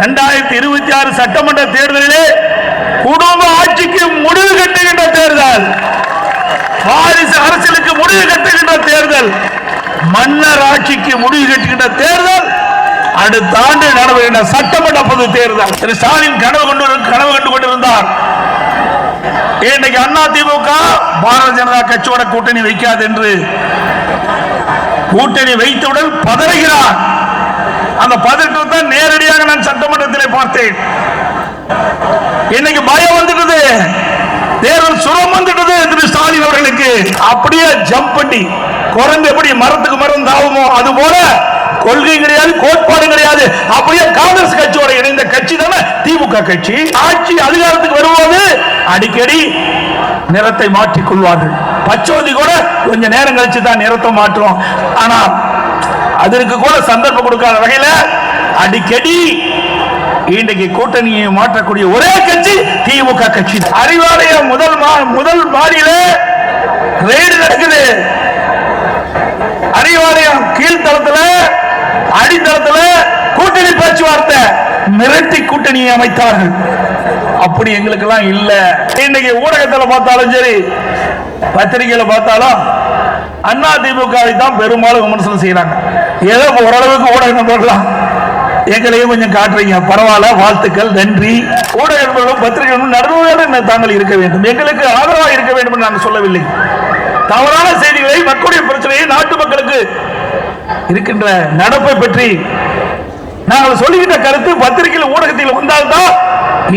இரண்டாயிரத்தி இருபத்தி ஆறு சட்டமன்ற தேர்தலிலே குடும்ப ஆட்சிக்கு முடிவு கட்டுகின்ற தேர்தல். வாரிசு அரசியலுக்கு முடிவு கட்டுகின்ற தேர்தல். மன்னர் ஆட்சிக்கு முடிவு கட்டுகின்ற தேர்தல். அடுத்த ஆண்டு நடைபெறுகின்ற சட்டமன்ற பொது தேர்தல். திரு ஸ்டாலின் கனவு கொண்டு கனவு கண்டு கொண்டிருந்தார். இன்னைக்கு அண்ணா திமுக பாரதிய ஜனதா கட்சியோட கூட்டணி வைக்காது என்று கூட்டணி வைத்தவுடன் பதறுகிறார். அந்த பதற்றத்தை நேரடியாக நான் சட்டமன்றத்திலே பார்த்தேன். இன்னைக்கு பயம் வந்துட்டது தேர்தல் சுரம் வந்துட்டது திரு ஸ்டாலின் அவர்களுக்கு. அப்படியே ஜம்ப் பண்ணி குரங்கு எப்படி மரத்துக்கு மரம் தாவுமோ அது போல கொள்கை கிடையாது கோட்பாடு கிடையாது. அப்படியே காங்கிரஸ் கட்சியோட இணைந்த கட்சி தானே திமுக கட்சி. ஆட்சி அதிகாரத்துக்கு வரும்போது அடிக்கடி நிறத்தை மாற்றிக் கொள்வார்கள். பச்சோதி கூட கொஞ்ச நேரம் கழிச்சு தான் நிறத்தை மாற்றுவோம் ஆனால் அதற்கு கூட சந்தர்ப்பம் கொடுக்காத வகையில அடிக்கடி இன்றைக்கு கூட்டணியை மாற்றக்கூடிய ஒரே கட்சி திமுக கட்சி. அறிவாலய முதல் மா- முதல் மாடியில ரெய்டு நடக்குது. அறிவாலயம் கீழ்த்தளத்துல அடித்தளத்துல கூட்டணி பேச்சுவார்த்தை மிரட்டி கூட்டணியை அமைத்தார்கள். அப்படி எங்களுக்கு எல்லாம் இல்ல. இன்னைக்கு ஊடகத்துல பார்த்தாலும் சரி பத்திரிகையில பார்த்தாலும் அண்ணா திமுக தான் பெரும்பாலும் விமர்சனம் செய்யறாங்க ஏதோ ஓரளவுக்கு ஊடக நண்பர்களாம் எங்களையும் கொஞ்சம் காட்டுறீங்க. பரவாயில்ல வாழ்த்துக்கள் நன்றி. ஊடக நண்பர்களும் பத்திரிகைகளும் நடுவுகளும் தாங்கள் இருக்க வேண்டும். எங்களுக்கு ஆதரவாக இருக்க வேண்டும் என்று நாங்கள் சொல்லவில்லை. தவறான செய்திகளை மக்களுடைய பிரச்சனையை நாட்டு மக்களுக்கு இருக்கின்ற நடப்பை பற்றி நாங்கள் சொல்லுகின்ற கருத்து பத்திரிகையில் ஊடகத்தில் வந்தால்தான்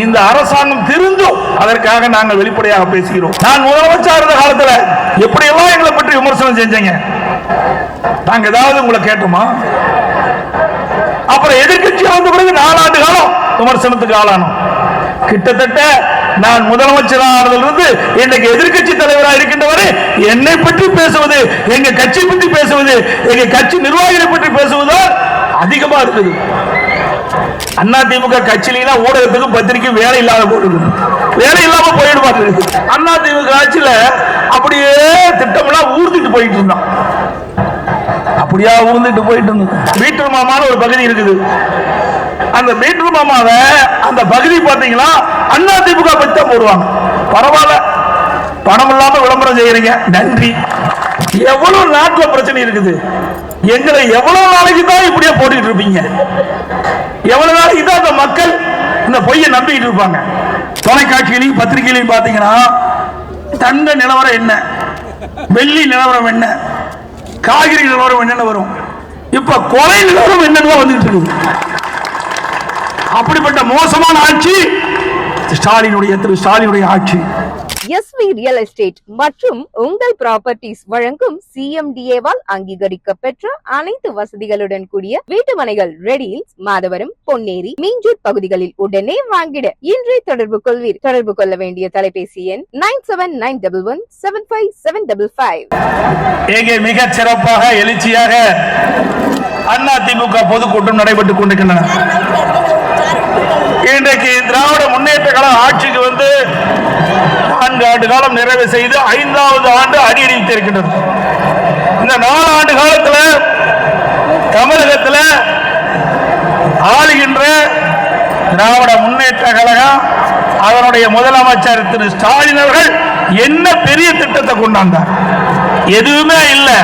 இந்த அரசாங்கம் திருந்தும் அதற்காக நாங்கள் வெளிப்படையாக பேசுகிறோம். நான் முதலமைச்சர் இருந்த காலத்துல எப்படியெல்லாம் எங்களை பற்றி விமர்சனம் செஞ்சீங்க? நாங்க ஏதாவது உங்களை கேட்டோமா? அப்புறம் எதிர்கட்சி வந்த பிறகு நாலாண்டு காலம் விமர்சனத்துக்கு ஆளானோம். கிட்டத்தட்ட நான் முதலமைச்சர் இருந்து இன்றைக்கு எதிர்க்கட்சி தலைவராக இருக்கின்றவரை என்னை பற்றி பேசுவது எங்க கட்சி பற்றி பேசுவது எங்க கட்சி நிர்வாகிகளை பற்றி பேசுவதால் அதிகமா இருக்குது அண்ணா திமுக கட்சியில ஊடகத்துக்கு பத்திரிக்கை வேலை இல்லாத போடுது வேலை இல்லாம போயிடுவாங்க அண்ணா திமுக ஆட்சியில அப்படியே திட்டம்லாம் ஊர்ந்துட்டு போயிட்டு இருந்தான். அப்படியா ஊர்ந்துட்டு போயிட்டு இருந்தது பீட்டர் மாமான்னு ஒரு பகுதி இருக்குது. அந்த பீட்டர் மாமாவை அந்த பகுதி பாத்தீங்கன்னா அண்ணா திமுக பத்தி தான் போடுவாங்க. பரவாயில்ல. பணம் இல்லாம விளம்பரம் செய்யறீங்க. நன்றி. எவ்வளவு நாட்டுல பிரச்சனை இருக்குது. எங்களை எவ்வளவு நாளைக்கு தான் இப்படியே போட்டுட்டு இருப்பீங்க? எவ்வளவு நாளைக்கு தான் அந்த மக்கள் இந்த பொய்யை நம்பிக்கிட்டு இருப்பாங்க? தொலைக்காட்சியிலையும் பத்திரிகையிலையும் பாத்தீங்கன்னா தங்க நிலவரம் என்ன? வெள்ளி நிலவரம் என்ன? காய்கறி நிலவரம் என்னென்ன வரும். இப்ப கொலை நிலவரம் என்னன்னு வந்துட்டு இருக்குது. அப்படிப்பட்ட மோசமான ஆட்சி ஸ்டாலினுடைய திரு ஸ்டாலினுடைய ஆட்சி. எஸ்வி ரியல் எஸ்டேட் மற்றும் உங்கள் ப்ராப்பர்ட்டிஸ் வழங்கும் சிஎம்டிஏவால் அங்கீகரிக்க பெற்ற அனைத்து வசதிகளுடன் கூடிய வீட்டுமனைகள் ரெடியில் மாதவரம் பொன்னேரி மீஞ்சூர் பகுதிகளில் உடனே வாங்கிட. இன்றே தொடர்பு கொள்வீர். தொடர்பு கொள்ள வேண்டிய தொலைபேசி எண் nine seven nine double one seven five seven double five. இங்கே மிக சிறப்பாக எழுச்சியாக அதிமுக திமுக பொதுக்கூட்டம் நடைபெற்றுக் கொண்டிருக்கின்றன. இன்றைக்கு திராவிட முன்னேற்ற கழக ஆட்சிக்கு வந்து நான்கு ஆண்டு காலம் நிறைவு செய்து ஐந்தாவது ஆண்டு அடியெடுத்திருக்கின்றது இந்த நாலு ஆண்டு காலத்தில் தமிழகத்தில் ஆளுகின்ற திராவிட முன்னேற்ற கழகம் அதனுடைய முதலமைச்சர் திரு ஸ்டாலின் அவர்கள் என்ன பெரிய திட்டத்தை கொண்டாந்தார்? எதுவுமே இல்லை.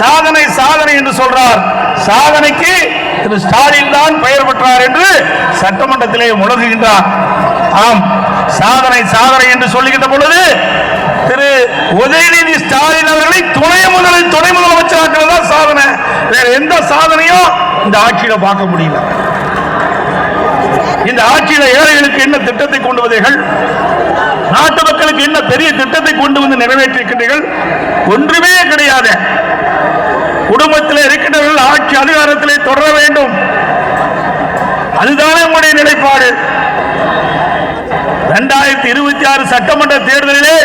சாதனை சாதனை என்று சொல்றார். சாதனைக்கு திரு ஸ்டாலின் தான் பெயர் பெற்றார் என்று சட்டமன்றத்திலே முழங்குகின்றார். ஆம். சாதனை சாதனை என்று சொல்லுகின்ற பொழுது திரு உதயநிதி ஸ்டாலின் அவர்களை துணை முதலில் துணை முதலமைச்சராக்கிறது தான் சாதனை. வேற எந்த சாதனையும் இந்த ஆட்சியில பார்க்க முடியல. இந்த ஆட்சியில ஏழைகளுக்கு என்ன திட்டத்தை கொண்டு வந்தீர்கள்? நாட்டு மக்களுக்கு என்ன பெரிய திட்டத்தை கொண்டு வந்து நிறைவேற்றிருக்கின்றீர்கள் ஒன்றுமே கிடையாது. குடும்பத்தில் இருக்கின்றவர்கள் ஆட்சி அதிகாரத்திலே தொடர வேண்டும். அதுதானே உங்களுடைய நிலைப்பாடு. இரண்டாயிரத்தி இருபத்தி ஆறு சட்டமன்ற தேர்தலிலே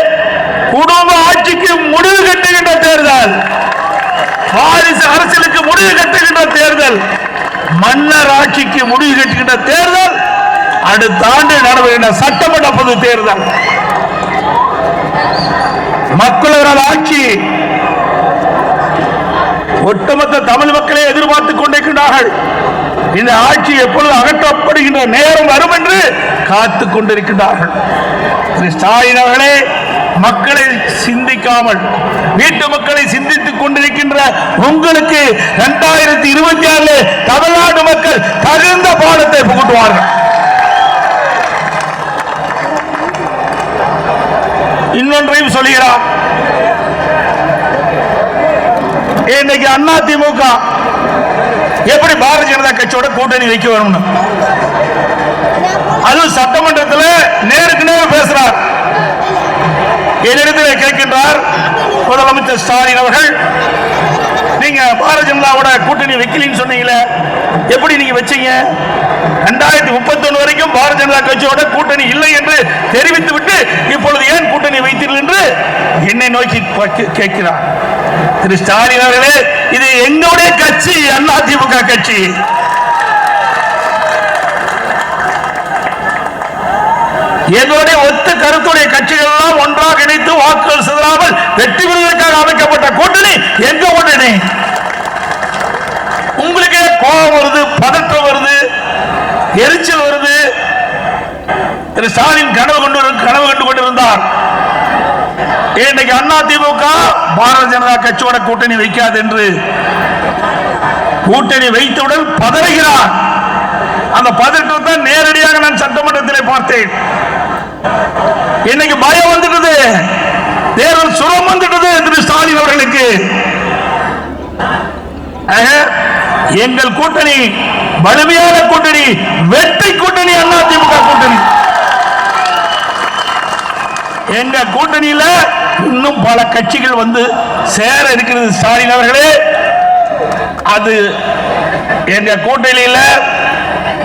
குடும்ப ஆட்சிக்கு முடிவு கட்டுகின்ற தேர்தல். வாரிசு அரசியலுக்கு முடிவு கட்டுகின்ற தேர்தல். மன்னர் ஆட்சிக்கு முடிவு கட்டுகின்ற தேர்தல். அடுத்த ஆண்டு நடைபெறுகின்ற சட்டமன்ற பொது தேர்தல். மக்களவரால் ஆட்சி. ஒட்டுமொத்த தமிழ் மக்களை எதிர்பார்த்துக் கொண்டிருக்கின்றார்கள். இந்த ஆட்சி எப்பொழுது அகற்றப்படுகின்ற நேரம் வரும் என்று காத்துக் கொண்டிருக்கின்றார்கள். திரு ஸ்டாலின் அவர்களே மக்களை சிந்திக்காமல் வீட்டு மக்களை சிந்தித்துக் கொண்டிருக்கின்ற உங்களுக்கு இரண்டாயிரத்தி இருபத்தி ஆறுல தமிழ்நாடு மக்கள் தகுந்த பாடத்தை புகட்டுவார்கள். இன்னொன்றையும் சொல்கிறார் இன்னைக்கு அண்ணா திமுக எப்படி பாரதிய ஜனதா கட்சியோட கூட்டணி வைக்க வரும்னு அது சட்டமன்றத்தில் நேருக்கு நேர் பேசுறார். என்னிடத்தில் கேட்கின்றார் முதலமைச்சர் ஸ்டாலின் அவர்கள் நீங்க பாரதிய ஜனதாவோட கூட்டணி வைக்கலின்னு சொன்னீங்களே எப்படி நீங்க வச்சீங்க? ரெண்டாயிரத்தி முப்பத்தி வரைக்கும் பாரதிய ஜனதா கட்சியோட கூட்டணி இல்லை என்று தெரிவித்து விட்டு இப்பொழுது ஏன் கூட்டணி வைத்தீர்கள் என்று என்னை நோக்கி கேட்கிறார். திரு ஸ்டாலின் அவர்களே இது எங்களுடைய கட்சி அதிமுக கட்சி. என்னுடைய ஒத்த கருத்துடைய கட்சிகள் எல்லாம் ஒன்றாக இணைத்து வாக்குகள் சிதறாமல் வெற்றி பெறுவதற்காக அமைக்கப்பட்ட கூட்டணி எங்க கூட்டணி? உங்களுக்கே கோபம் வருது பதற்றம் வருது எரிச்சல் வருது? திரு ஸ்டாலின் கனவு கொண்டு கனவு கண்டு கொண்டிருந்தார். இன்னைக்கு அண்ணா திமுக பாரதிய ஜனதா கட்சியோட கூட்டணி வைக்காது என்று கூட்டணி வைத்தவுடன் பதறுகிறார். அந்த பதற்றத்தை நேரடியாக நான் சட்டமன்றத்தில் பார்த்தேன். இன்னைக்கு பயம் வந்துட்டது தேர்தல் சுரம் வந்துட்டது திரு ஸ்டாலின் அவர்களுக்கு. எங்கள் கூட்டணி வலிமையான கூட்டணி வெற்றி கூட்டணி அண்ணா திமுக கூட்டணி. எங்க கூட்டணியில இன்னும் பல கட்சிகள் வந்து சேர இருக்கிறது ஸ்டாலின் அவர்களே. அது எங்க கூட்டணியில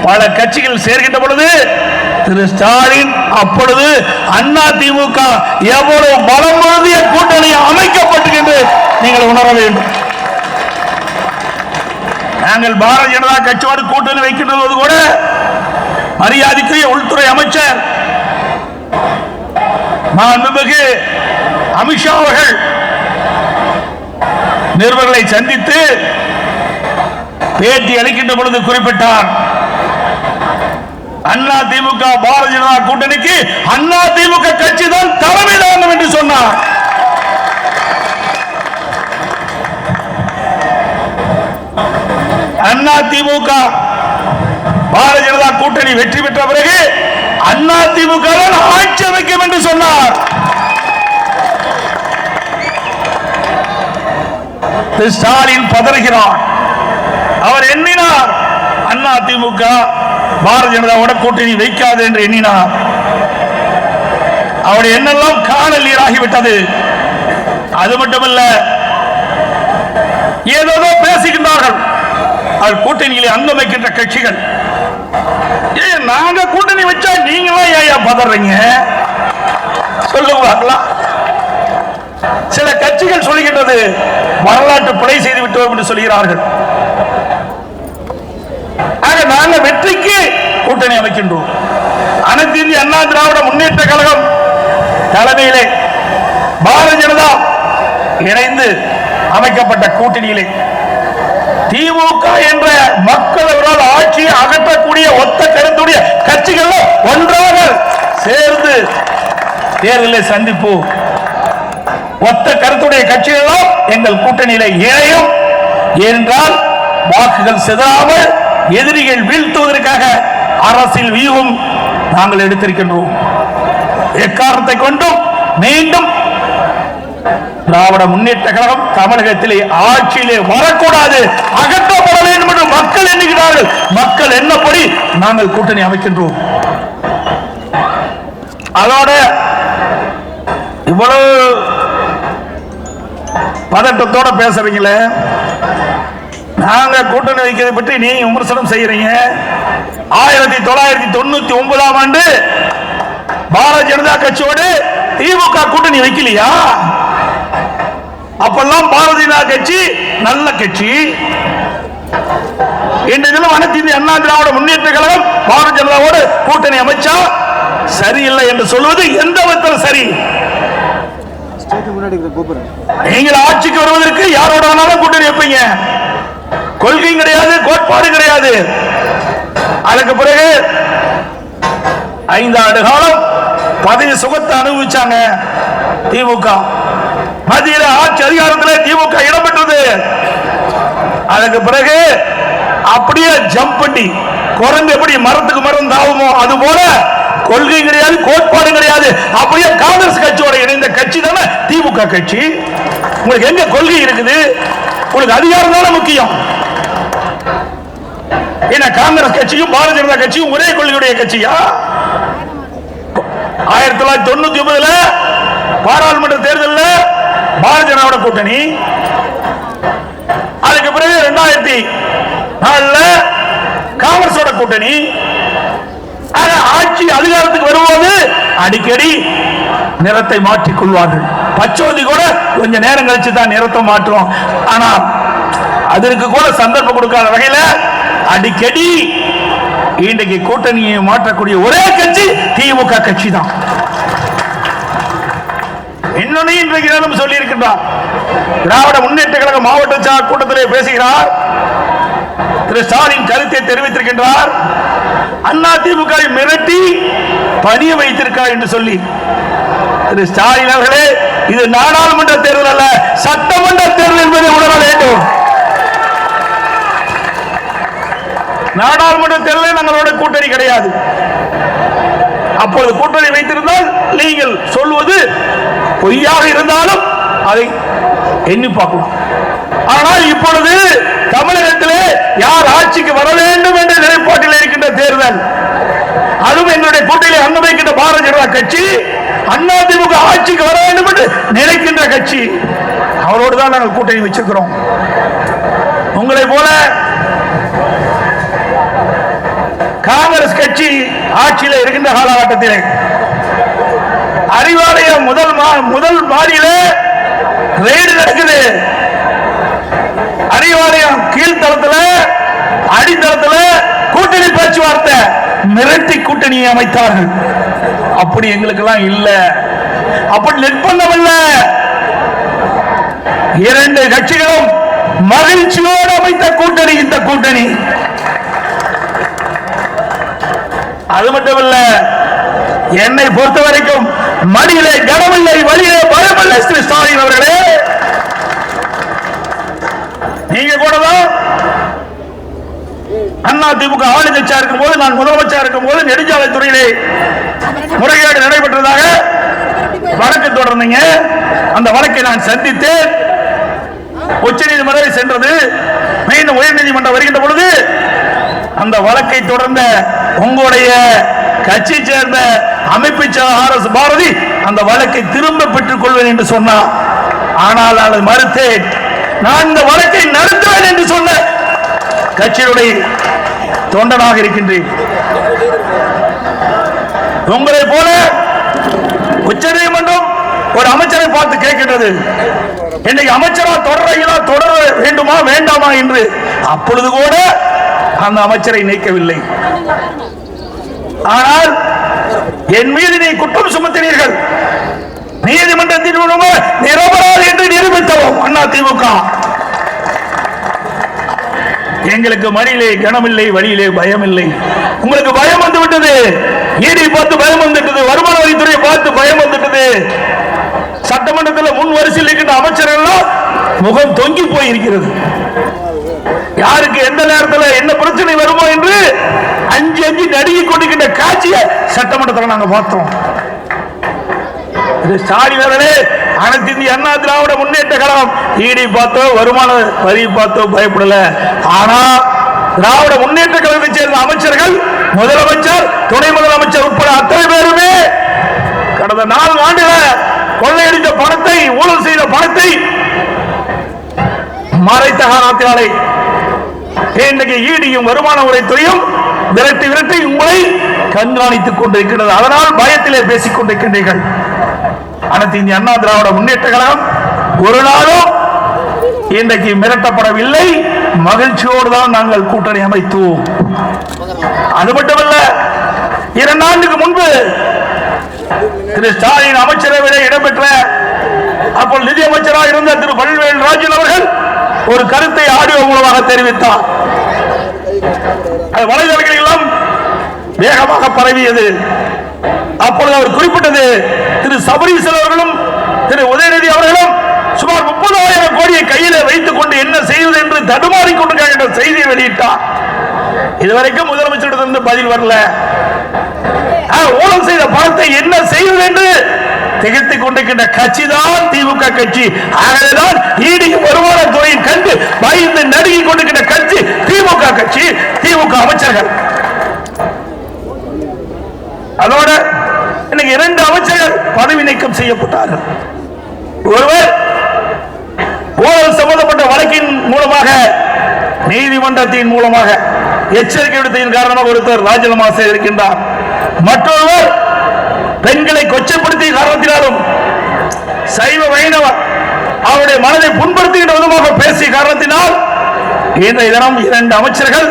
பல கட்சிகள் சேர்கின்ற பொழுது திரு ஸ்டாலின் அப்பொழுது அண்ணா திமுக எவ்வளவு பலம் பொருந்திய கூட்டணி அமைக்கப்பட்டது நீங்கள் உணர வேண்டும். நாங்கள் பாரதிய ஜனதா கட்சியோடு கூட்டணி வைக்கின்றது கூட மரியாதைக்குரிய உள்துறை அமைச்சர் மாண்புமிகு அமித்ஷா அவர்கள் நிருபர்களை சந்தித்து பேட்டி அளிக்கின்ற பொழுது குறிப்பிட்டார். அண்ணா திமுக பாரதிய ஜனதா கூட்டணிக்கு அண்ணா திமுக கட்சி தான் தலைமை தாங்கும் என்று சொன்னார். அண்ணா திமுக பாரதிய ஜனதா கூட்டணி வெற்றி பெற்ற பிறகு அண்ணா திமுக ஆட்சி அமைக்கும் என்று சொன்னார். ஸ்டாலின் பதறுகிறார். அவர் எண்ணினார். அண்ணா திமுக பாரதிய ஜனதாவோட கூட்டணி வைக்காது என்று எண்ணினார். அவருடைய எண்ணெல்லாம் காணல் நீராகிவிட்டது. அது மட்டுமல்ல ஏதோ பேசுகின்றார்கள். அவர் கூட்டணியில் அங்கம் வைக்கின்ற கட்சிகள். வச்சா நீங்களும் ஏன் பதறீங்க? சொல்லுவாங்களா சில கட்சிகள் சொல்கின்றது வரலாற்று பிழை செய்து விட்டோம் என்று சொல்கிறார்கள். ஆக நாங்க வெற்றிக்கு கூட்டணி அமைக்கின்றோம். அனைத்து இந்திய அண்ணா திராவிட முன்னேற்ற கழகம் தலைமையிலே பாரதிய ஜனதா இணைந்து அமைக்கப்பட்ட கூட்டணியிலே திமுக என்ற மக்கள் ஆட்சியை அகற்றக்கூடிய ஒத்த கருத்துடைய கட்சிகள் ஒன்றாக சேர்ந்து தேர்தலை சந்திப்போம் ஒத்த கருத்துடைய கட்சிகளும் எங்கள் கூட்டணியில இணையும். ஏனென்றால் வாக்குகள் சிதறாமல் எதிரிகள் வீழ்த்துவதற்காக அரசியல் வியூகம் நாங்கள் எடுத்திருக்கின்றோம். எக்காரணத்தை கொண்டும் மீண்டும் திராவிட முன்னேற்ற கழகம் தமிழகத்திலே ஆட்சியிலே வரக்கூடாது அகற்றப்பட வேண்டும் என்று மக்கள் எண்ணுகிறார்கள். மக்கள் என்னப்படி நாங்கள் கூட்டணி அமைக்கின்றோம். அதோட இவ்வளவு பதட்டத்தோட பேசுறீங்களே? நாங்க கூட்டணி வைக்கிறதை பற்றி நீ விமர்சனம் செய்யறீங்க. ஆயிரத்தி தொள்ளாயிரத்தி தொண்ணூத்தி ஒன்பதாம் ஆண்டு பாரதிய ஜனதா கட்சியோடு திமுக கூட்டணி வைக்கலையா? அப்பெல்லாம் பாரதிய கட்சி நல்ல கட்சி. இந்த தினம் அண்ணா திராவிட முன்னேற்ற கழகம் பாரதிய ஜனதாவோட கூட்டணி அமைச்சா சரியில்லை என்று சொல்வது எந்த விதத்தில் சரி? நீங்கள் ஆட்சிக்கு வருவதற்கு யாரோட வேணாலும் கூட்டணி வைப்பீங்க. கொள்கையும் கிடையாது கோட்பாடு கிடையாது. அதுக்கு பிறகு ஐந்தாண்டு காலம் பதவி சுகத்தை அனுபவிச்சாங்க திமுக. மத்தியில் ஆட்சி அதிகாரத்தில் திமுக இடம்பெற்றது அதுக்கு பிறகு அப்படியே ஜம்ப் பண்ணி குரங்கு எப்படி மரத்துக்கு மரம் தாவுமோ அது போல கொள்கை கிடையாது கோட்பாடு கிடையாது. அப்படியே காங்கிரஸ் கட்சியோட இணைந்த கட்சி தானே திமுக கட்சி. உங்களுக்கு எங்க கொள்கை இருக்குது? உங்களுக்கு அதிகாரம் தானே முக்கியம். ஏன்னா காங்கிரஸ் கட்சியும் பாரதிய ஜனதா கட்சியும் ஒரே கொள்கையுடைய கட்சியா? ஆயிரத்தி தொள்ளாயிரத்தி தொண்ணூத்தி ஒன்பதுல பாராளுமன்ற தேர்தலில் பாரதிய ஜனதாவோட கூட்டணி. அதுக்கு பிறகு ரெண்டாயிரத்தி நாலுல காங்கிரஸோட கூட்டணி. ஆட்சி அதிகாரத்துக்கு வரும்போது அடிக்கடி நிறத்தை மாற்றிக் கொள்வார்கள். பச்சோதி கூட கொஞ்ச நேரம் கழிச்சு தான் நிறத்தை மாற்றுவோம். ஆனா அதற்கு கூட சந்தர்ப்பம் கொடுக்காத வகையில அடிக்கடி இன்றைக்கு கூட்டணியை மாற்றக்கூடிய ஒரே கட்சி திமுக கட்சி தான் இன்னொன்னு இன்றைக்கு தினம் சொல்லி இருக்கின்றார் திராவிட முன்னேற்ற கழக மாவட்ட செயலாளர் கூட்டத்திலே பேசுகிறார். திரு ஸ்டாலின் கருத்தை தெரிவித்திருக்கின்றார். அண்ணா திமுக மிரட்டி பணிய வைத்திருக்கிறார் என்று சொல்லி. திரு ஸ்டாலின் அவர்களே இது நாடாளுமன்ற தேர்தல் அல்ல சட்டமன்ற தேர்தல் என்பதை உணர வேண்டும். நாடாளுமன்ற தேர்தலில் நம்மளோட கூட்டணி கிடையாது. அப்பொழுது கூட்டணி வைத்திருந்தால் நீங்கள் பொய்யாக இருந்தாலும் அதை எண்ணி பார்க்கலாம் ஆனால் இப்பொழுது தமிழகத்திலே யார் ஆட்சிக்கு வர வேண்டும் என்ற நிலைப்பாட்டில் இருக்கின்ற தேர்தல் அதுவும் என்னுடைய கூட்டிலே அங்க வைக்கின்ற பாரதிய ஜனதா கட்சி அண்ணா திமுக ஆட்சிக்கு வர வேண்டும் என்று நினைக்கின்ற கட்சி. அவரோடு தான் நாங்கள் கூட்டணி வச்சிருக்கிறோம். உங்களை போல காங்கிரஸ் கட்சி ஆட்சியில் இருக்கின்ற காலகட்டத்திலே அறிவாலய முதல் மா- முதல் மாடியில ரெய்டு நடக்குது. அறிவாலயம் கீழ்த்தளத்துல அடித்தளத்துல கூட்டணி பேச்சுவார்த்தை மிரட்டி கூட்டணியை அமைத்தார்கள். அப்படி எங்களுக்கு எல்லாம் இல்ல. அப்படி நிர்பந்தம் இல்ல இரண்டு கட்சிகளும் மகிழ்ச்சியோடு அமைத்த கூட்டணி இந்த கூட்டணி. அது மட்டுமல்ல என்னை பொறுத்த வரைக்கும் மடியிலே கனமில்லை வழியிலே பயமில்லை ஸ்ரீ ஸ்டாலின் அவர்களே. நீங்க கூட தான் அண்ணா திமுக ஆளுங்கட்சியா இருக்கும் போது நான் முதலமைச்சா இருக்கும் போது நெடுஞ்சாலைத்துறையிலே முறைகேடு நடைபெற்றதாக வழக்கு தொடர்ந்தீங்க. அந்த வழக்கை நான் சந்தித்தேன். உச்ச நீதிமன்றம் சென்றது. மீண்டும் உயர் நீதிமன்றம் வருகின்ற பொழுது அந்த வழக்கை தொடர்ந்த உங்களுடைய கட்சி சேர்ந்த அமைப்பை சேர்ந்த ஆர் எஸ் பாரதி அந்த வழக்கை திரும்ப பெற்றுக் கொள்வேன் என்று சொன்னார். ஆனால் அதை மறுத்தேன். நான் இந்த வழக்கை நடத்துவேன் என்று சொன்ன கட்சியுடைய தொண்டனாக இருக்கின்றேன். உங்களை போல உச்ச நீதிமன்றம் ஒரு அமைச்சரை பார்த்து கேட்கின்றது. இன்னைக்கு அமைச்சரா தொடரையிலா தொடர வேண்டுமா? வேண்டாமா? என்று. அப்பொழுது கூட அந்த அமைச்சரை நீக்கவில்லை. ஆனால் என் மீது நீ குற்றம் சுமத்தினீர்கள். நீதிமன்றத்தின் மூலமா நிரபராதி என்று நிரூபித்தோம் அண்ணா திமுக. எங்களுக்கு மடியிலே கனமில்லை வழியிலே பயம் இல்லை உங்களுக்கு பயம் வந்து விட்டது ஈடி பார்த்து பயம் வந்துட்டது வருமான வரித்துறை பார்த்து பயம் வந்துட்டது சட்டமன்றத்தில் முன் வரிசையில் இருக்கின்ற அமைச்சர் எல்லாம் முகம் தொங்கி போயிருக்கிறது. யாருக்கு எந்த நேரத்தில் என்ன பிரச்சனை வருமோ என்று அஞ்சு அஞ்சு நடுங்கி கொண்டிருக்கின்ற காட்சியை சட்டமன்றத்தில் நாங்க பார்த்தோம். இது ஸ்டாலின் அவர்களே அனைத்து இந்திய அண்ணா திராவிட முன்னேற்ற கழகம் ஈடி பார்த்தோ வருமான வரி பார்த்தோ பயப்படல. ஆனா திராவிட முன்னேற்ற கழகத்தை சேர்ந்த அமைச்சர்கள் முதலமைச்சர் துணை முதலமைச்சர் உட்பட அத்தனை பேருமே கடந்த நான்கு ஆண்டுகள கொள்ளையடித்த பணத்தை ஊழல் செய்த பணத்தை மறைத்த காரணத்தினாலே இன்றைக்கு ஈடியும் வருமான உரைத்துறையும் விரட்டி விரட்டி உங்களை கண்காணித்துக் கொண்டிருக்கிறது அதனால் பயத்திலே பேசிக் கொண்டிருக்கின்றீர்கள். அனைத்து இந்திய அண்ணா திராவிட முன்னேற்ற கழகம் ஒரு நாளும் இன்றைக்கு மிரட்டப்படவில்லை. மகிழ்ச்சியோடு தான் நாங்கள் கூட்டணி அமைத்தோம். அது மட்டுமல்ல இரண்டு ஆண்டுக்கு முன்பு திரு ஸ்டாலின் அமைச்சரவையில் இடம்பெற்ற அப்போ நிதி அமைச்சராக இருந்த திரு பழனிவேல் ராஜன் அவர்கள் ஒரு கருத்தை ஆடியோ மூலமாக தெரிவித்தார். அது எல்லாம் வேகமாக பரவியது. அப்பொழுது அவர் குறிப்பிட்டது திரு சபரீசன் அவர்களும் திரு உதயநிதி அவர்களும் சுமார் முப்பதாயிரம் கோடியை கையில வைத்துக் கொண்டு என்ன செய்வது என்று தடுமாறிக் கொண்டிருக்காங்க என்ற செய்தியை வெளியிட்டார். இதுவரைக்கும் முதலமைச்சரிடமிருந்து பதில் வரல. ஊழல் செய்த பணத்தை என்ன செய்வது என்று திகைத்துக் கொண்டிருக்கின்ற கட்சி தான் திமுக கட்சி. ஆகவேதான் ஈடி வருமானத்துறையின் கண்டு பயந்து நடுங்கிக் கொண்டிருக்கின்ற கட்சி திமுக கட்சி திமுக அமைச்சர்கள். அதோட இன்னைக்கு இரண்டு அமைச்சர்கள் பதவி நீக்கம் செய்யப்பட்டார்கள். ஒருவர் ஊழல் சம்பந்தப்பட்ட வழக்கின் மூலமாக நீதிமன்றத்தின் மூலமாக எச்சரிக்கை விடுத்ததின் காரணமாக ஒருத்தர் ராஜினாமா செய்திருக்கின்றார். மற்றொருவர் பெண்களை கொச்சப்படுத்திய காரணத்தினாலும் சைவ வைணவ அவருடைய மனதை புண்படுத்துகின்ற விதமாக பேசிய காரணத்தினால் இன்றைய தினம் இரண்டு அமைச்சர்கள்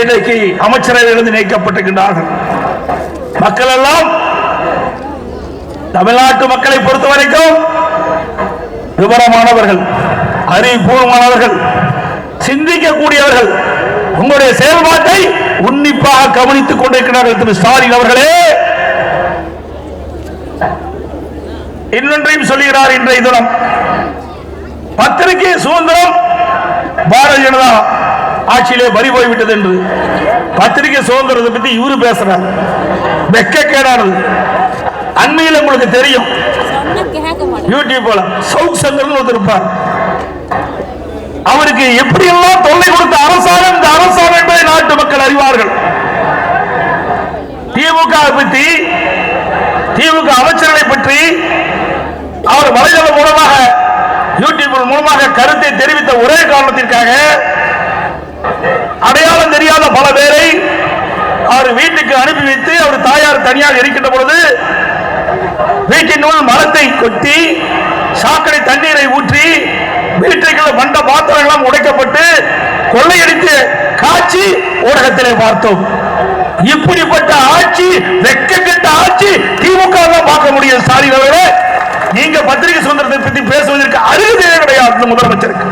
இன்றைக்கு அமைச்சரவையிலிருந்து நீக்கப்பட்டிருக்கின்றார்கள். மக்கள் எல்லாம் தமிழ்நாட்டு மக்களை பொறுத்த வரைக்கும் விவரமானவர்கள் அறிவுபூர்வமானவர்கள் சிந்திக்கக்கூடியவர்கள். உங்களுடைய செயல்பாட்டை உன்னிப்பாக கவனித்துக் கொண்டிருக்கிறார்கள் திரு ஸ்டாலின் அவர்களே. இன்னொன்றையும் சொல்லுகிறார் இன்றைய தினம். பத்திரிகை சுதந்திரம் பாரதிய ஜனதா ஆட்சியிலே பறி போய்விட்டது என்று. பத்திரிகை சுதந்திரத்தை பத்தி இவரு பேசுறார். வெக்கக்கேடானது. அண்மையில் உங்களுக்கு தெரியும். மாட்டேன். யூடியூப்ல சவுக் சங்கர்னு ஒருத்தர் இருப்பார். அவருக்கு எப்படியெல்லாம் தொல்லை கொடுத்த அரசாங்கம் இந்த அரசாங்கம் என்பதை நாட்டு மக்கள் அறிவார்கள். திமுக பற்றி திமுக அமைச்சர்களை பற்றி அவர் வலைதளம் மூலமாக யூடியூப் மூலமாக கருத்தை தெரிவித்த ஒரே காரணத்திற்காக அடையாளம் தெரியாத பல பேரை அவர் வீட்டுக்கு அனுப்பி வைத்து அவர் தாயார் தனியாக இருக்கின்ற பொழுது வீட்டினுள் மரத்தை கொட்டி சாக்கடை தண்ணீரை ஊற்றி வீட்டுக்குள்ள மண்ட பாத்திரங்களும் உடைக்கப்பட்டு கொள்ளையடித்து காட்சி ஊடகத்திலே பார்த்தோம். இப்படிப்பட்ட ஆட்சி வெட்கக்கெட்ட ஆட்சி திமுக தான் பார்க்க முடியும் ஸ்டாலின் அவர்களே நீங்க பத்திரிகை சுதந்திரத்தை பத்தி பேசுவதற்கு அருகதையே கிடையாது முதலமைச்சருக்கு.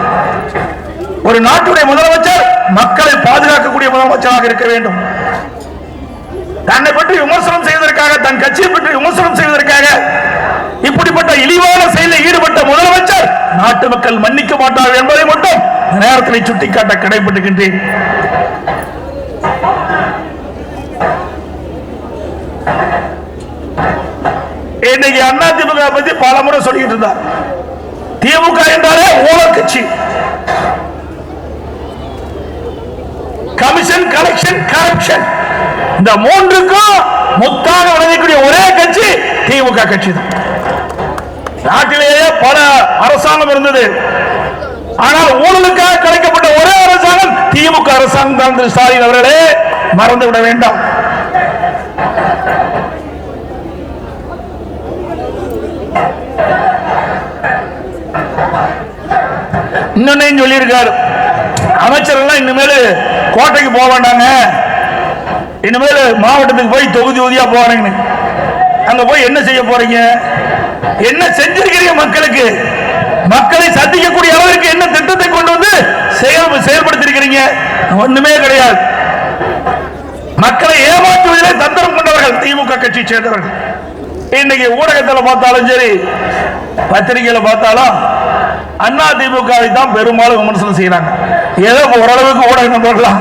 ஒரு நாட்டுடைய முதலமைச்சர் மக்களை பாதுகாக்கக்கூடிய முதலமைச்சராக இருக்க வேண்டும். தன்னை பற்றி விமர்சனம் செய்வதற்காக தன் கட்சியை பற்றி விமர்சனம் செய்வதற்காக இப்படிப்பட்ட இழிவான செயலில் ஈடுபட்ட முதலமைச்சர் நாட்டு மக்கள் மன்னிக்க மாட்டார்கள் என்பதை மட்டும் நேரத்தில் சுட்டிக்காட்ட கடைபிடிக்கின்றேன் இன்னைக்கு அண்ணா திமுக பத்தி பல முறை சொல்லிட்டு இருந்தார். திமுக என்றாலே ஊழல் கட்சி. கமிஷன் கலெக்ஷன் கரப்ஷன் இந்த மூன்றுக்கும் முத்தாக விளையக்கூடிய ஒரே கட்சி திமுக கட்சி தான் நாட்டிலேயே பல அரசாங்கம் இருந்தது. ஆனால் ஊழலுக்காக கிடைக்கப்பட்ட ஒரே அரசாங்கம் திமுக அரசாங்கம் தான் திரு ஸ்டாலின் அவர்களே மறந்து விட வேண்டாம். இன்னொன்னையும் சொல்லியிருக்காரு. அமைச்சர் எல்லாம் இனிமேல் கோட்டைக்கு போக வேண்டாங்க. இனிமேல் மாவட்டத்துக்கு போய் தொகுதி தொகுதியா போறீங்க அங்க போய் என்ன செய்ய போறீங்க? என்ன செஞ்சிருக்கிறீங்க மக்களுக்கு? மக்களை சந்திக்கக்கூடிய அளவிற்கு என்ன திட்டத்தை கொண்டு வந்து செயல் செயல்படுத்திருக்கிறீங்க? ஒண்ணுமே கிடையாது. மக்களை ஏமாற்றுவதிலே தந்திரம் கொண்டவர்கள் திமுக கட்சி சேர்ந்தவர்கள். இன்னைக்கு ஊடகத்தில் பார்த்தாலும் சரி பத்திரிகையில பார்த்தாலும் அண்ணா திமுகவை தான் பெரும்பாலும் விமர்சனம் செய்யறாங்க ஏதோ ஓரளவுக்கு ஊடக நண்பர்களாம்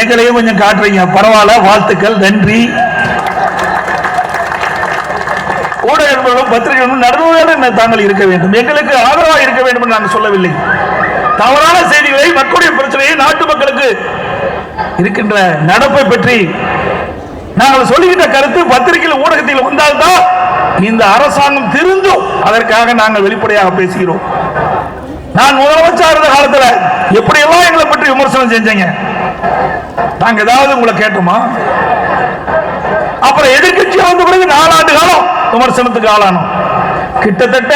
எங்களையும் கொஞ்சம் காட்டுறீங்க. பரவாயில்ல வாழ்த்துக்கள் நன்றி. ஊடகங்களும் பத்திரிகைகளும் நடுவுகளும் தாங்கள் இருக்க வேண்டும். எங்களுக்கு ஆதரவாக இருக்க வேண்டும் என்று நாங்கள் சொல்லவில்லை. தவறான செய்திகளை மக்களுடைய பிரச்சனையை நாட்டு மக்களுக்கு இருக்கின்ற நடப்பை பற்றி நாங்கள் சொல்லுகின்ற கருத்து பத்திரிகையில் ஊடகத்தில் வந்தால்தான் இந்த அரசாங்கம் திருந்தும் அதற்காக நாங்கள் வெளிப்படையாக பேசுகிறோம். நான் முதலமைச்சர் இருந்த காலத்துல எப்படியெல்லாம் எங்களை பற்றி விமர்சனம் செஞ்சீங்க? நாங்க ஏதாவது உங்களை கேட்டோமா? அப்புறம் எதிர்கட்சி வந்த பிறகு நாலாண்டு காலம் விமர்சனத்துக்கு ஆளானோம். கிட்டத்தட்ட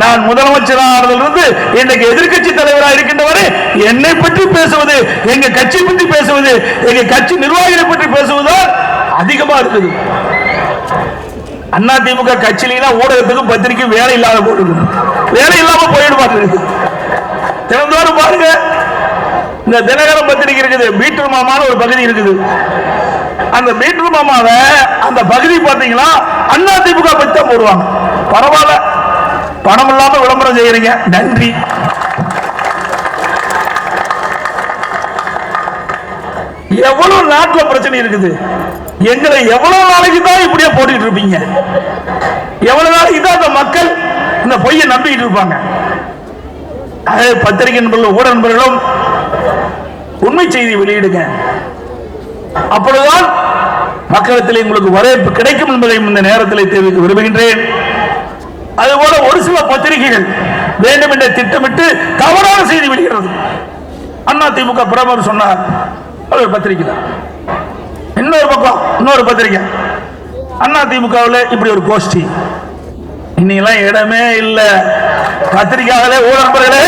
நான் முதலமைச்சரானதிலிருந்து இன்றைக்கு எதிர்க்கட்சி தலைவராக இருக்கின்றவரை என்னை பற்றி பேசுவது எங்க கட்சி பற்றி பேசுவது எங்க கட்சி நிர்வாகிகளை பற்றி பேசுவதுதான் அதிகமா இருக்குது. அண்ணா திமுக கட்சியில ஊடகத்துக்கும் பத்திரிக்கை வேலை இல்லாத போட்டு வேலை இல்லாம போயிடுவாங்க மாட்டேங்குது தினந்தோறும் பாருங்க. இந்த தினகரன் பத்திரிக்கை இருக்குது. பீட்டர் மாமான ஒரு பகுதி இருக்குது. அந்த மீட்டர் மாமாவை அந்த பகுதி பாத்தீங்களா அண்ணா திமுக பத்தி தான் போடுவாங்க. பரவாயில்ல. பணம் இல்லாம விளம்பரம் செய்யறீங்க. நன்றி. எவ்வளவு நாட்டுல பிரச்சனை இருக்குது? எங்களை எவ்வளவு நாளைக்கு தான் இப்படியே போட்டுட்டு இருப்பீங்க? எவ்வளவு நாளைக்கு தான் அந்த மக்கள் இந்த பொய்யை நம்பிட்டு இருப்பாங்க? அதே பத்திரிகை நண்பர்கள் ஊட நண்பர்களும் உண்மை செய்தி வெளியிடுங்க. அப்பொழுதுதான் மக்களத்தில் உங்களுக்கு வரவேற்பு கிடைக்கும் என்பதை இந்த நேரத்தில் தெரிவிக்க விரும்புகின்றேன். அதுபோல ஒரு சில பத்திரிகைகள் வேண்டும் என்ற திட்டமிட்டு தவறான செய்தி வெளியிடுறது அண்ணா திமுக பிரதமர் சொன்னார் ஒரு பத்திரிகை தான். இன்னொரு பக்கம் இன்னொரு பத்திரிகை. அண்ணா திமுகவில் இப்படி ஒரு கோஷ்டி. இன்னைக்கெல்லாம் இடமே இல்லை. பத்திரிகையாளர்களே ஊடகர்களே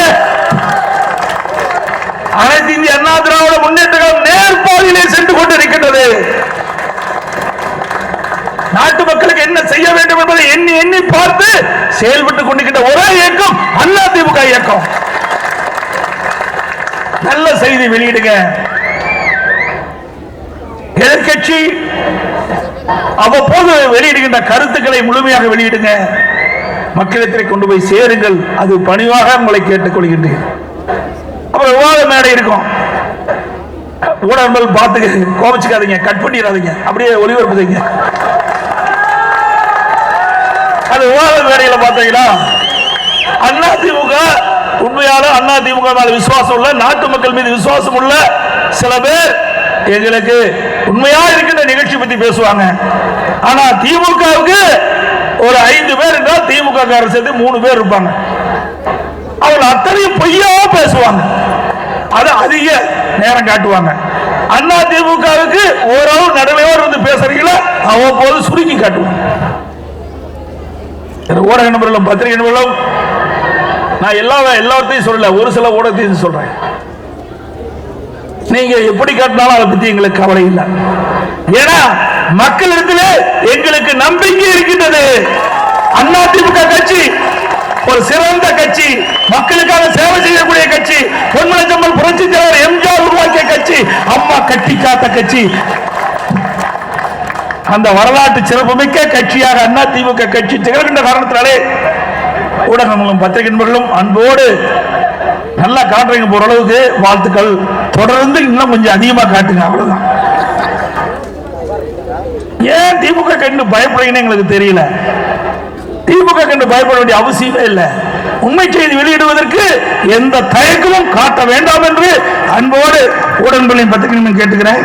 அனைத்து இந்திய அண்ணா திராவிட முன்னேற்ற நேர்பாதையிலே சென்று கொண்டிருக்கின்றது. நாட்டு மக்களுக்கு என்ன செய்ய வேண்டும் என்பதை எண்ணி எண்ணி பார்த்து செயல்பட்டுக் கொண்டிருக்கின்ற ஒரே இயக்கம் அண்ணா திமுக இயக்கம். நல்ல செய்தி வெளியிடுங்க. எதிர்கட்சி அவ்வப்போது வெளியிடுகின்ற கருத்துக்களை முழுமையாக வெளியிடுங்க. மக்களிடத்தில் கொண்டு போய் சேருங்கள். அது பணிவாக உங்களை கேட்டுக்கொள்கின்றேன் அப்புறம் விவாத மேடை இருக்கும். ஊடகங்கள் பார்த்து கோபிச்சுக்காதீங்க கட் பண்ணிடாதீங்க. அப்படியே ஒளிபரப்பு செய்யுங்க அது விவாத மேடையில் பார்த்தீங்கன்னா அண்ணா திமுக உண்மையான அண்ணா திமுக மேல விசுவாசம் உள்ள நாட்டு மக்கள் மீது விசுவாசம் உள்ள சில பேர் எங்களுக்கு உண்மையா இருக்கின்ற நிகழ்ச்சி பத்தி பேசுவாங்க. ஆனா திமுகவுக்கு ஒரு ஐந்து பேர் என்றால் திமுக காரர் சேர்த்து மூணு பேர் இருப்பாங்க. அவங்க அத்தனையும் பொய்யா பேசுவாங்க அது அதிக நேரம் காட்டுவாங்க. அண்ணா திமுகவுக்கு ஓரளவு நடுவையோடு இருந்து பேசுறீங்களா? அவ்வப்போது சுருக்கி காட்டுவாங்க ஊடக நண்பர்களும் பத்திரிகை நண்பர்களும் நான் எல்லா எல்லாத்தையும் சொல்லல ஒரு சில ஊடகத்தையும் சொல்றேன். நீங்க எப்படி காட்டினாலும் அதை பத்தி எங்களுக்கு கவலை இல்லை. ஏன்னா மக்களிடத்துல எங்களுக்கு நம்பிக்கை இருக்கின்றது. அதிமுக கட்சி ஒரு சிறந்த கட்சி மக்களுக்கான சேவை செய்யக்கூடிய கட்சி பொன்மனச்சம்பல் புரட்சி தலைவர் எம்ஜிஆர் உருவாக்கிய கட்சி அம்மா கட்டி காத்த கட்சி. அந்த வரலாற்று சிறப்புமிக்க கட்சியாக அண்ணா திமுக கட்சி திகழ்கின்ற காரணத்தினாலே ஊடகங்களும் பத்திரிகை நண்பர்களும் அன்போடு நல்லா காட்டுறீங்க போற அளவுக்கு வாழ்த்துக்கள். தொடர்ந்து இன்னும் கொஞ்சம் அதிகமா காட்டுங்க அவ்வளவுதான். ஏன் திமுக கண்டு பயப்படுறீங்கன்னு எங்களுக்கு தெரியல. திமுக கண்டு பயப்பட வேண்டிய அவசியமே இல்லை. உண்மை செய்தி வெளியிடுவதற்கு எந்த தயக்கமும் காட்ட வேண்டாம் என்று அன்போடு ஊடகங்களையும் பத்திரிகைகளையும் கேட்டுக்கிறேன்.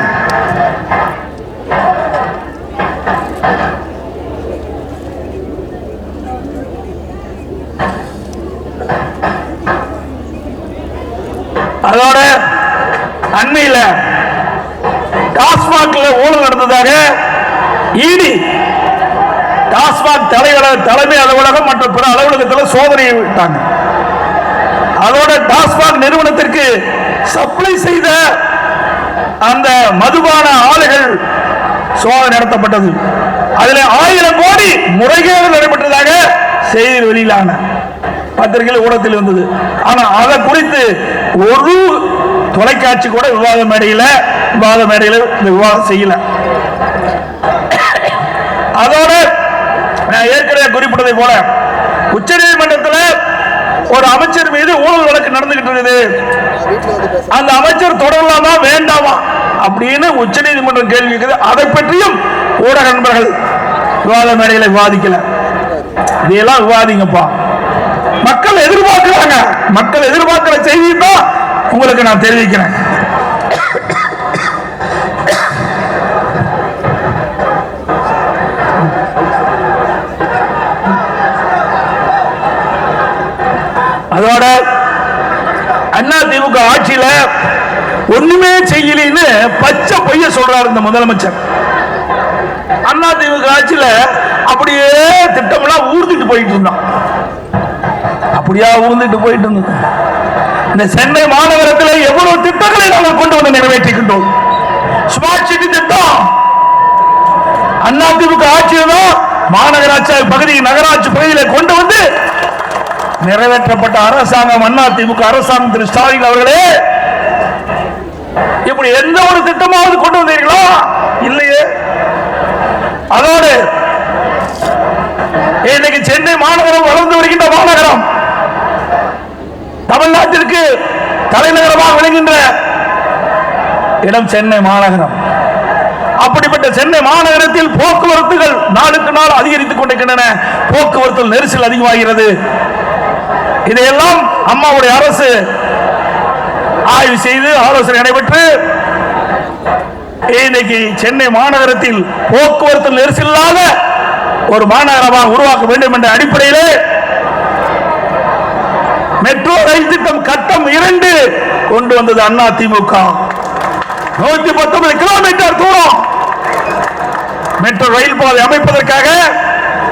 அதோட அண்மையில டாஸ்மாக்ல ஊழல் நடந்ததாக இடி டாஸ்மாக் தலைவர் தலைமை அலுவலகம் மற்றும் பிற அலுவலகத்தில் சோதனை விட்டாங்க. அதோட டாஸ்மாக் நிறுவனத்திற்கு சப்ளை செய்த அந்த மதுபான ஆலைகள் சோதனை நடத்தப்பட்டது. அதில் ஆயிரம் கோடி முறைகேடு நடைபெற்றதாக செய்தி வெளியிலான பத்திரிகையில் ஊடகத்தில் இருந்தது. ஆனா அதை குறித்து ஒரு தொலைக்காட்சி கூட விவாத மேடையில் விவாத மேடையில் இந்த விவாதம் செய்யல. அதோட குறிப்பிட்டதை போல உச்ச நீதிமன்றத்தில் ஒரு அமைச்சர் மீது ஊழல் வழக்கு நடந்துகிட்டு இருக்குது. அந்த அமைச்சர் தொடரலாமா வேண்டாமா அப்படின்னு உச்ச நீதிமன்றம் கேள்வி அதை பற்றியும் ஊடக நண்பர்கள் விவாத மேடையில விவாதிக்கல. இதெல்லாம் விவாதிங்கப்பா. மக்கள் எதிர்பார்க்கிறாங்க. மக்கள் எதிர்பார்க்கிற செய்தி தான் உங்களுக்கு நான் தெரிவிக்கிறேன். அதோட அண்ணா திமுக ஆட்சியில ஒண்ணுமே செய்யலன்னு பச்சை பொய்ய சொல்றாரு இந்த முதலமைச்சர். அண்ணா திமுக ஆட்சியில அப்படியே திட்டமெல்லாம் ஊர்ந்துட்டு போயிட்டு இருந்தான். அப்படியா ஊர்ந்துட்டு போயிட்டு இருந்தது? இந்த சென்னை மாநகரத்தில் எவ்வளவு திட்டங்களை நாங்கள் கொண்டு வந்து நிறைவேற்றிக்கின்றோம்? ஸ்மார்ட் சிட்டி திட்டம். அண்ணா திமுக ஆட்சியில் தான் மாநகராட்சி பகுதி நகராட்சி பகுதியில் கொண்டு வந்து நிறைவேற்றப்பட்ட அரசாங்கம் அண்ணா திமுக அரசாங்கம் திரு ஸ்டாலின் அவர்களே இப்படி எந்த ஒரு திட்டமாவது கொண்டு வந்தீர்களா? இல்லையே. அதோடு இன்னைக்கு சென்னை மாநகரம் வளர்ந்து வருகின்ற மாநகரம். தமிழ்நாட்டிற்கு தலைநகரமாக விளங்குகின்ற இடம் சென்னை மாநகரம். அப்படிப்பட்ட சென்னை மாநகரத்தில் போக்குவரத்துகள் நாளுக்கு நாள் அதிகரித்துக் கொண்டிருக்கின்றன. போக்குவரத்து நெரிசல் அதிகமாகிறது. இதையெல்லாம் அம்மாவுடைய அரசு ஆய்வு செய்து ஆலோசனை நடைபெற்று இன்னைக்கு சென்னை மாநகரத்தில் போக்குவரத்து நெரிசல் இல்லாத ஒரு மாநகரமாக உருவாக்க வேண்டும் என்ற அடிப்படையிலே மெட்ரோ ரயில் திட்டம் கட்டம் இரண்டு கொண்டு வந்தது அண்ணா திமுக. நூத்தி பத்தொன்பது கிலோமீட்டர் தூரம் மெட்ரோ ரயில் பாதை அமைப்பதற்காக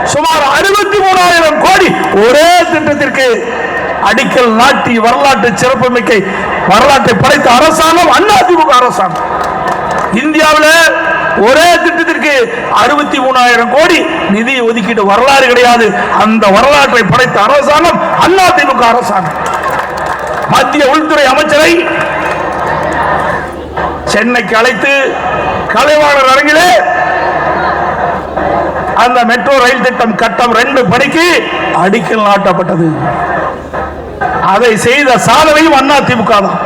சுமார் அறுபத்தி மூணாயிரம் கோடி ஒரே திட்டத்திற்கு அடிக்கல் நாட்டி வரலாற்று சிறப்புமிக்க வரலாற்றை படைத்த அரசாங்கம் அதிமுக அரசாங்கம். இந்தியாவில் ஒரே திட்டத்திற்கு அறுபத்தி மூணாயிரம் கோடி நிதி ஒதுக்கீடு வரலாறு கிடையாது. அந்த வரலாற்றை படைத்த அரசாங்கம் அதிமுக அரசாங்கம். மத்திய உள்துறை அமைச்சரை சென்னைக்கு அழைத்து கலைவாணர் அரங்கிலே அந்த மெட்ரோ ரயில் திட்டம் கட்டம் ரெண்டு பணிக்கு அடிக்கல் நாட்டப்பட்டது. அதை செய்த சாதனையும் அண்ணா திமுக தான்.